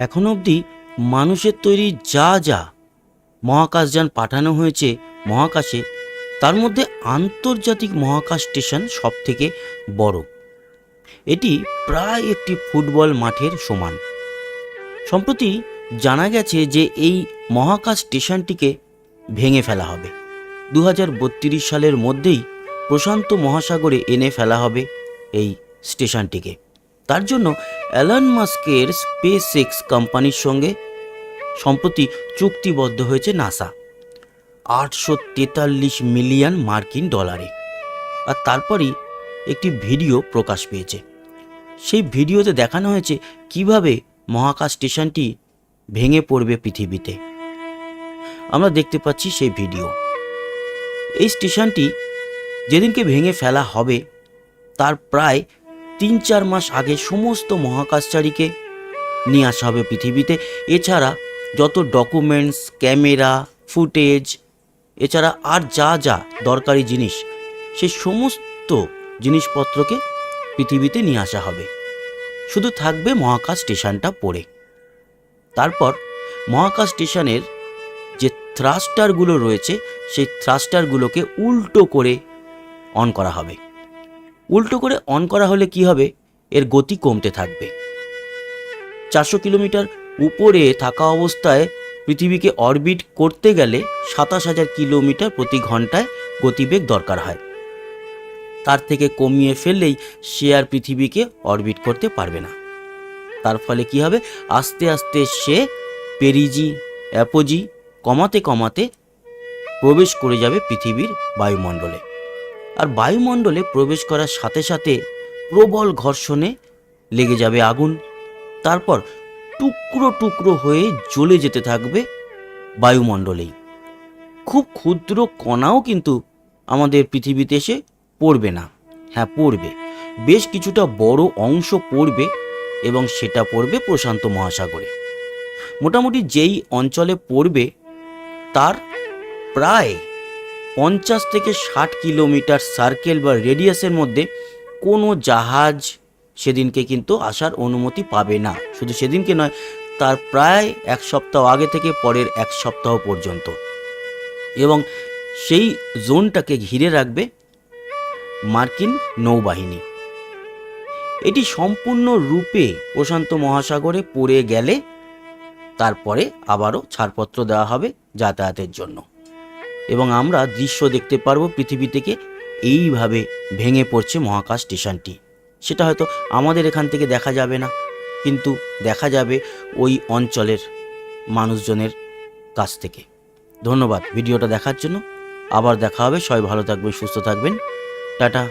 এখন অবধি মানুষের তৈরি যা যা মহাকাশযান পাঠানো হয়েছে মহাকাশে, তার মধ্যে আন্তর্জাতিক মহাকাশ স্টেশন সব থেকে বড়। এটি প্রায় একটি ফুটবল মাঠের সমান। সম্প্রতি জানা গেছে যে এই মহাকাশ স্টেশনটিকে ভেঙে ফেলা হবে। দু হাজার বত্রিশ সালের মধ্যেই প্রশান্ত মহাসাগরে এনে ফেলা হবে এই স্টেশনটিকে। তার জন্য অ্যালন মাস্কের স্পেস এক্স কোম্পানির সঙ্গে সম্প্রতি চুক্তিবদ্ধ হয়েছে নাসা আটশো তেতাল্লিশ মিলিয়ন মার্কিন ডলারে। আর তারপরই একটি ভিডিও প্রকাশ পেয়েছে। সেই ভিডিওতে দেখানো হয়েছে কীভাবে মহাকাশ স্টেশনটি ভেঙে পড়বে পৃথিবীতে। আমরা দেখতে পাচ্ছি সেই ভিডিও। এই স্টেশনটি যেদিনকে ভেঙে ফেলা হবে, তার প্রায় তিন চার মাস আগে সমস্ত মহাকাশচারীকে নিয়ে আসা হবে পৃথিবীতে। এছাড়া যত ডকুমেন্টস ক্যামেরা ফুটেজ এছাড়া আর যা যা দরকারি জিনিস, সে সমস্ত জিনিসপত্রকে পৃথিবীতে নিয়ে আসা হবে। শুধু থাকবে মহাকাশ স্টেশনটা পড়ে। তারপর মহাকাশ স্টেশনের যে থ্রাস্টারগুলো রয়েছে, সেই থ্রাস্টারগুলোকে উল্টো করে অন করা হবে। উল্টো করে অন করা হলে কি হবে? এর গতি কমতে থাকবে। চারশো কিলোমিটার উপরে থাকা অবস্থায় পৃথিবীকে অরবিট করতে গেলে সাতাশ হাজার কিলোমিটার প্রতি ঘন্টায় গতিবেগ দরকার হয়। তার থেকে কমিয়ে ফেললেই সে আর পৃথিবীকে অরবিট করতে পারবে না। তার ফলে কি হবে? আস্তে আস্তে সে পেরিজি, অ্যাপোজি কমাতে কমাতে প্রবেশ করে যাবে পৃথিবীর বায়ুমণ্ডলে। আর বায়ুমণ্ডলে প্রবেশ করার সাথে সাথে প্রবল ঘর্ষণে লেগে যাবে আগুন। তারপর টুকরো টুকরো হয়ে জ্বলে যেতে থাকবে বায়ুমণ্ডলেই। খুব ক্ষুদ্র কণাও কিন্তু আমাদের পৃথিবীতে এসে পড়বে না। হ্যাঁ পড়বে। বেশ কিছুটা বড় অংশ পড়বে এবং সেটা পড়বে প্রশান্ত মহাসাগরে। মোটামুটি যেই অঞ্চলে পড়বে, তার প্রায় পঞ্চাশ থেকে ষাট কিলোমিটার সার্কেল বা রেডিয়াসের মধ্যে কোনো জাহাজ সেদিনকে কিন্তু আসার অনুমতি পাবে না। শুধু সেদিনকে নয়, তার প্রায় এক সপ্তাহ আগে থেকে পরের এক সপ্তাহ পর্যন্ত। এবং সেই জোনটাকে ঘিরে রাখবে মার্কিন নৌবাহিনী। এটি সম্পূর্ণ রূপে প্রশান্ত মহাসাগরে পড়ে গেলে তারপরে আবারও ছাড়পত্র দেওয়া হবে যাতায়াতের জন্য। এবং আমরা দৃশ্য দেখতে পারব পৃথিবী থেকে এইভাবে ভেঙে পড়ছে মহাকাশ স্টেশনটি। সেটা হয়তো আমাদের এখান থেকে দেখা যাবে না, কিন্তু দেখা যাবে ওই অঞ্চলের মানুষজনের কাছ থেকে। ধন্যবাদ ভিডিওটা দেখার জন্য। আবার দেখা হবে। সবাই ভালো থাকবেন, সুস্থ থাকবেন। টাটা।